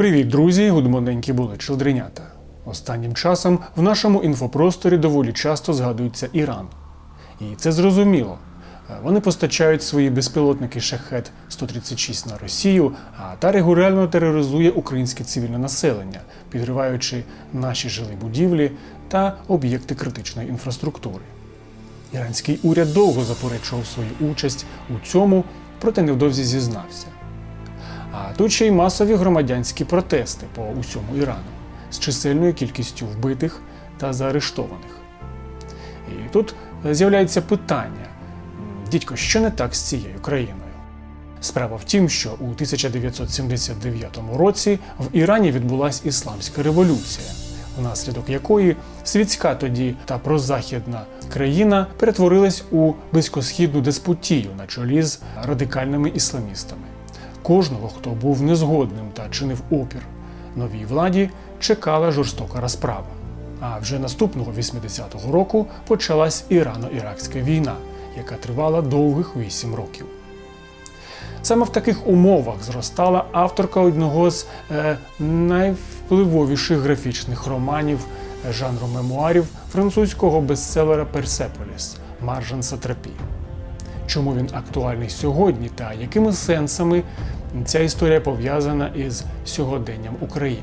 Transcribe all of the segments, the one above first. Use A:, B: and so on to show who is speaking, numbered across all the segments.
A: Привіт, друзі! Гудмоненькі були челдренята. Останнім часом в нашому інфопросторі доволі часто згадується Іран. І це зрозуміло. Е, Вони постачають свої безпілотники шахет 136 на Росію, а та регулярно тероризує українське цивільне населення, підриваючи наші жилі будівлі та об'єкти критичної інфраструктури. Іранський уряд довго заперечував свою участь у цьому, проте невдовзі зізнався. А тут ще й масові громадянські протести по усьому Ірану з чисельною кількістю вбитих та заарештованих. І тут е, з'являється питання: дідько, що не так з цією країною? Справа в тім, що у 1979 році в Ірані відбулася ісламська революція, внаслідок якої світська тоді та прозахідна країна перетворилась у близькосхідну деспотію на чолі з радикальними ісламістами. Кожного, хто був незгодним та чинив опір новій владі, чекала жорстока розправа. А вже наступного 80-го року почалась Ірано-Іракська війна, яка тривала довгих 8 років. Саме в таких умовах зростала авторка одного з е, найвпливовіших графічних романів е, жанру мемуарів французького бестселера Персеполіс Маржан Сатрапі. Чому він актуальний сьогодні та якими сенсами ця історія пов'язана із сьогоденням України?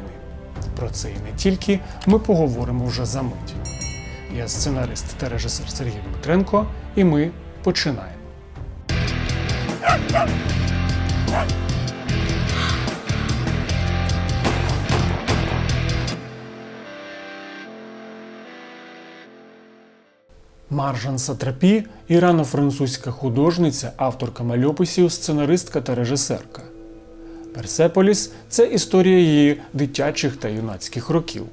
A: Про це і не тільки ми поговоримо вже за мить. Я сценарист та режисер Сергій Дмитренко, і ми починаємо. Маржан Сатрапі ірано-французька художниця, авторка мальописів, сценаристка та режисерка. Персеполіс це історія її дитячих та юнацьких років.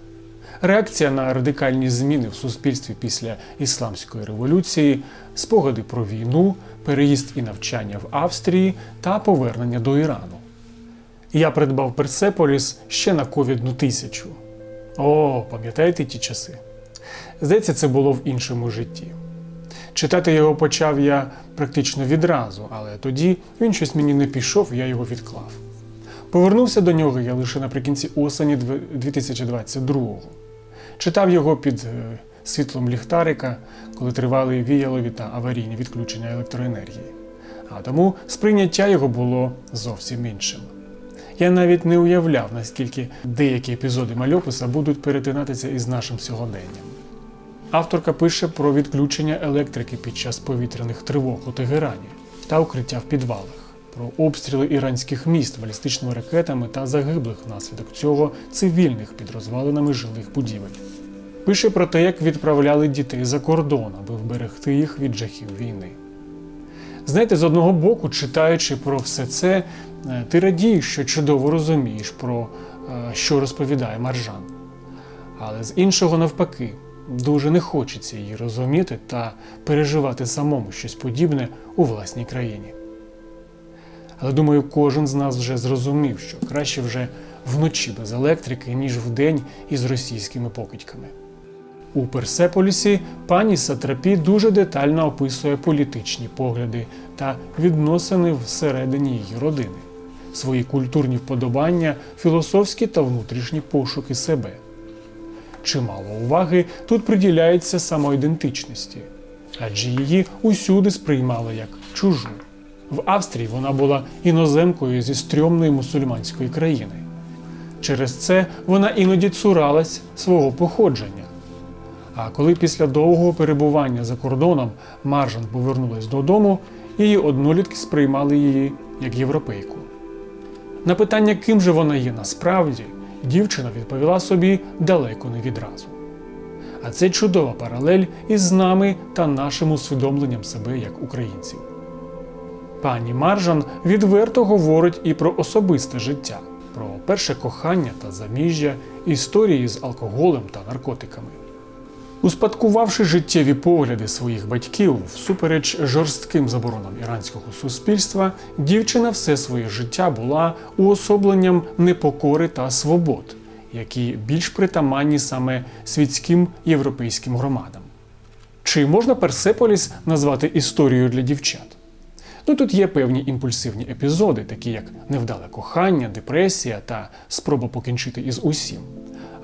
A: Реакція на радикальні зміни в суспільстві після Ісламської революції, спогади про війну, переїзд і навчання в Австрії та повернення до Ірану. Я придбав Персеполіс ще на ковідну тисячу. О, пам'ятаєте ті часи? Здається, це було в іншому житті. Читати його почав я практично відразу, але тоді він щось мені не пішов, я його відклав. Повернувся до нього я лише наприкінці осені 2022-го. Читав його під е, світлом ліхтарика, коли тривали віялові та аварійні відключення електроенергії. А тому сприйняття його було зовсім іншим. Я навіть не уявляв, наскільки деякі епізоди мальописа будуть перетинатися із нашим сьогоденням. Авторка пише про відключення електрики під час повітряних тривог у Тегерані та укриття в підвалах, про обстріли іранських міст балістичними ракетами та загиблих внаслідок цього цивільних під розвалинами жилих будівель. Пише про те, як відправляли дітей за кордон, аби вберегти їх від жахів війни. Знаєте, з одного боку, читаючи про все це, е, ти радієш, що чудово розумієш, про е, що розповідає Маржан. Але з іншого, навпаки, дуже не хочеться її розуміти та переживати самому щось подібне у власній країні. Але думаю, кожен з нас вже зрозумів, що краще вже вночі без електрики, ніж вдень із російськими покидьками. У Персеполісі пані Сатрапі дуже детально описує політичні погляди та відносини всередині її родини, свої культурні вподобання, філософські та внутрішні пошуки себе. Чимало уваги тут приділяється самоідентичності, адже її усюди сприймали як чужу. В Австрії вона була іноземкою зі стрьомної мусульманської країни. Через це вона іноді цуралась свого походження. А коли після довгого перебування за кордоном Маржан повернулась додому, її однолітки сприймали її як європейку. На питання, ким же вона є насправді, дівчина відповіла собі далеко не відразу. А це чудова паралель із нами та нашим усвідомленням себе як українців. Пані Маржан відверто говорить і про особисте життя, про перше кохання та заміжжя, історії з алкоголем та наркотиками. Успадкувавши життєві погляди своїх батьків всупереч жорстким заборонам іранського суспільства, дівчина все своє життя була уособленням непокори та свобод, які більш притаманні саме світським європейським громадам. Чи можна Персеполіс назвати історією для дівчат? Ну тут є певні імпульсивні епізоди, такі як невдале кохання, депресія та спроба покінчити із усім.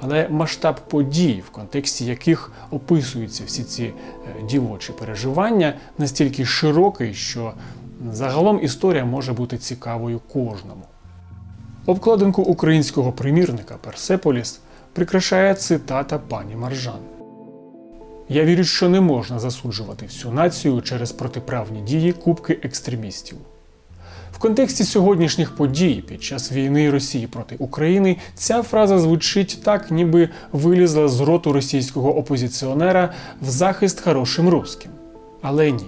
A: Але масштаб подій, в контексті яких описуються всі ці е, дівочі переживання, настільки широкий, що загалом історія може бути цікавою кожному. Обкладинку українського примірника Персеполіс прикрашає цитата пані Маржан. Я вірю, що не можна засуджувати всю націю через протиправні дії кубки екстремістів. Контексті сьогоднішніх подій під час війни Росії проти України ця фраза звучить так, ніби вилізла з роту російського опозиціонера в захист хорошим русським. Але ні.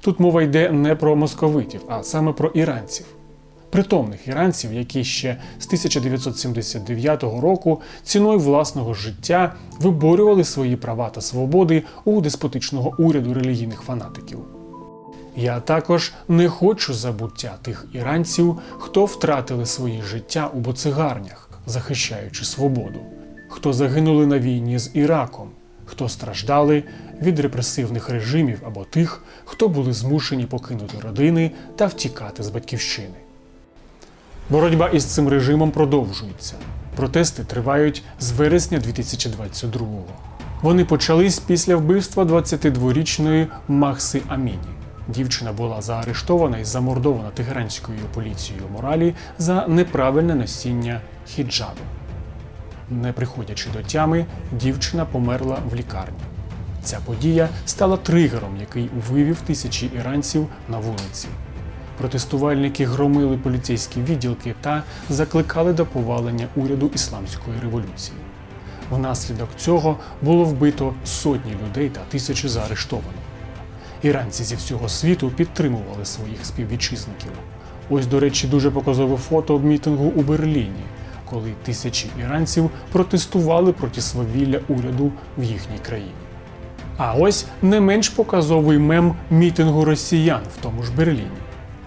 A: Тут мова йде не про московитів, а саме про іранців. Притомних іранців, які ще з 1979 року ціною власного життя виборювали свої права та свободи у деспотичного уряду релігійних фанатиків. Я також не хочу забуття тих іранців, хто втратили свої життя у боцигарнях, захищаючи свободу, хто загинули на війні з Іраком, хто страждали від репресивних режимів або тих, хто були змушені покинути родини та втікати з батьківщини. Боротьба із цим режимом продовжується. Протести тривають з вересня 2022-го. Вони почались після вбивства 22-річної Махси Аміні. Дівчина була заарештована і замордована тегеранською поліцією моралі за неправильне носіння хіджабу. Не приходячи до тями, дівчина померла в лікарні. Ця подія стала тригером, який вивів тисячі іранців на вулиці. Протестувальники громили поліцейські відділки та закликали до повалення уряду ісламської революції. Внаслідок цього було вбито сотні людей та тисячі заарештовано. Іранці зі всього світу підтримували своїх співвітчизників. Ось, до речі, дуже показове фото мітингу у Берліні, коли тисячі іранців протестували проти свавілля уряду в їхній країні. А ось не менш показовий мем мітингу росіян в тому ж Берліні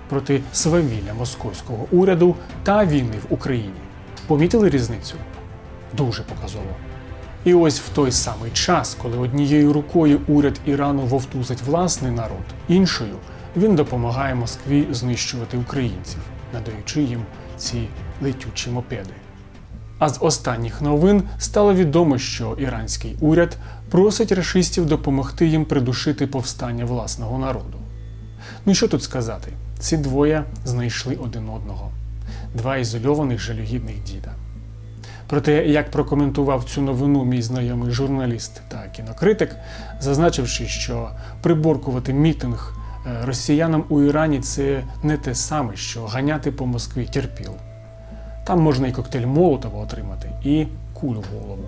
A: проти свавілля московського уряду та війни в Україні. Помітили різницю? Дуже показово. І ось в той самий час, коли однією рукою уряд Ірану вовтузить власний народ, іншою він допомагає Москві знищувати українців, надаючи їм ці летючі мопеди. А з останніх новин стало відомо, що іранський уряд просить рашистів допомогти їм придушити повстання власного народу. Ну що тут сказати? Ці двоє знайшли один одного два ізольованих жалюгідних діда. Проте, як прокоментував цю новину мій знайомий журналіст та кінокритик, зазначивши, що приборкувати мітинг е, росіянам у Ірані це не те саме, що ганяти по Москві терпіл. Там можна і коктейль Молотова отримати, і кулю в голову.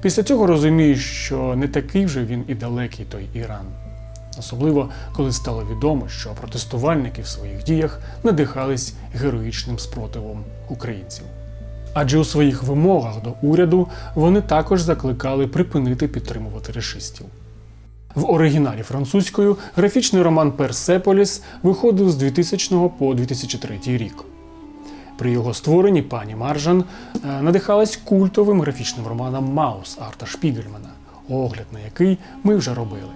A: Після цього розумію, що не такий вже він і далекий той Іран. Особливо, коли стало відомо, що протестувальники в своїх діях надихались героїчним спротивом українців. Адже у своїх вимогах до уряду вони також закликали припинити підтримувати решистів. В оригіналі французькою графічний роман Персеполіс виходив з 2000 по 2003 рік. При його створенні пані Маржан е, надихалась культовим графічним романом Маус Арта Шпігельмана, огляд на який ми вже робили.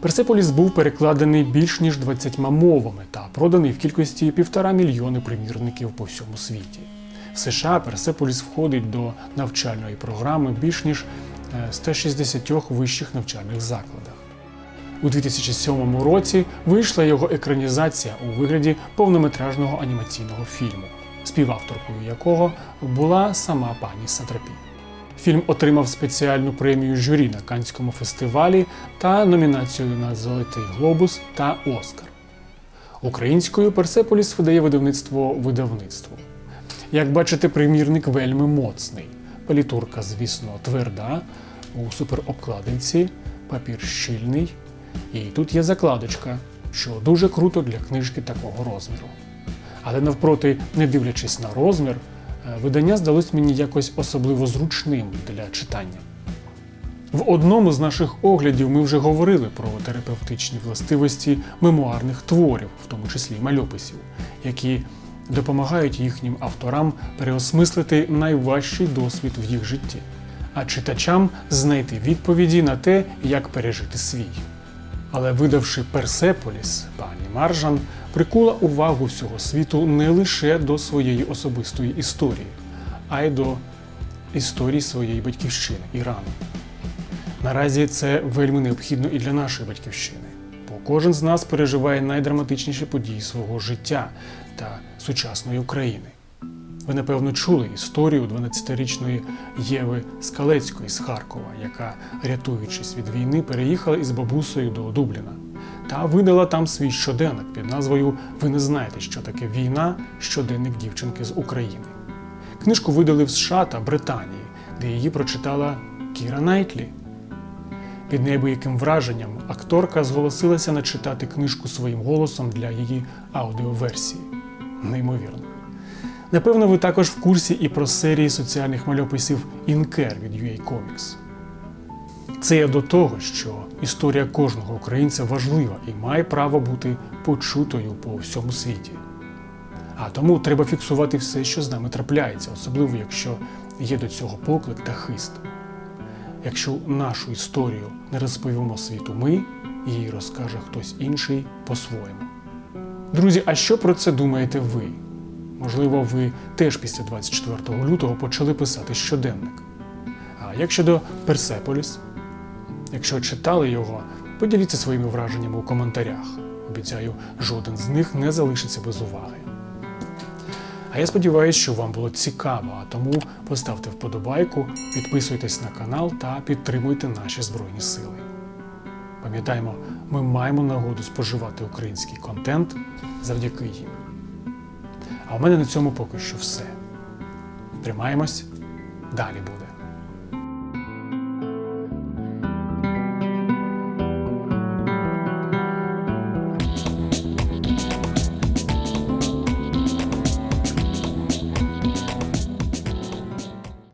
A: Персеполіс був перекладений більш ніж 20 мовами та проданий в кількості півтора мільйони примірників по всьому світі. США Персеполіс входить до навчальної програми більш ніж е, 160 вищих навчальних закладах. У 2007 році вийшла його екранізація у вигляді повнометражного анімаційного фільму, співавторкою якого була сама пані Сатрапі. Фільм отримав спеціальну премію журі на Канському фестивалі та номінацію на Золотий Глобус та Оскар. Українською Персеполіс видає видавництво видавництво. Як бачите, примірник вельми моцний. Палітурка, звісно, тверда, у суперобкладинці, папір щільний. І тут є закладочка, що дуже круто для книжки такого розміру. Але навпроти, не дивлячись на розмір, е, видання здалось мені якось особливо зручним для читання. В одному з наших оглядів ми вже говорили про терапевтичні властивості мемуарних творів, в тому числі мальописів, які допомагають їхнім авторам переосмислити найважчий досвід в їх житті, а читачам знайти відповіді на те, як пережити свій. Але видавши Персеполіс, пані Маржан прикула увагу всього світу не лише до своєї особистої історії, а й до історії своєї батьківщини Ірану. Наразі це вельми необхідно і для нашої батьківщини, кожен з нас переживає найдраматичніші події свого життя та сучасної України. Ви напевно чули історію 12-річної Єви Скалецької з Харкова, яка, рятуючись від війни, переїхала із бабусею до Дубліна та видала там свій щоденник під назвою Ви не знаєте, що таке війна щоденник дівчинки з України. Книжку видали в США та Британії, де її прочитала Кіра Найтлі. Під неабияким враженням акторка зголосилася начитати книжку своїм голосом для її аудіоверсії. Неймовірно. Напевно, ви також в курсі і про серії соціальних мальописів Інкер від UA Comics. Це я до того, що історія кожного українця важлива і має право бути почутою по всьому світі. А тому треба фіксувати все, що з нами трапляється, особливо якщо є до цього поклик та хист. Якщо нашу історію не розповімо світу ми, її розкаже хтось інший по-своєму. Друзі, а що про це думаєте ви? Можливо, ви теж після 24 лютого почали писати щоденник. А як щодо Персеполіс? Якщо читали його, поділіться своїми враженнями у коментарях. Обіцяю, жоден з них не залишиться без уваги. А я сподіваюся, що вам було цікаво, а тому поставте вподобайку, підписуйтесь на канал та підтримуйте наші Збройні Сили. Пам'ятаємо, ми маємо нагоду споживати український контент завдяки їм. А у мене на цьому поки що все. Тримаємось, далі буде.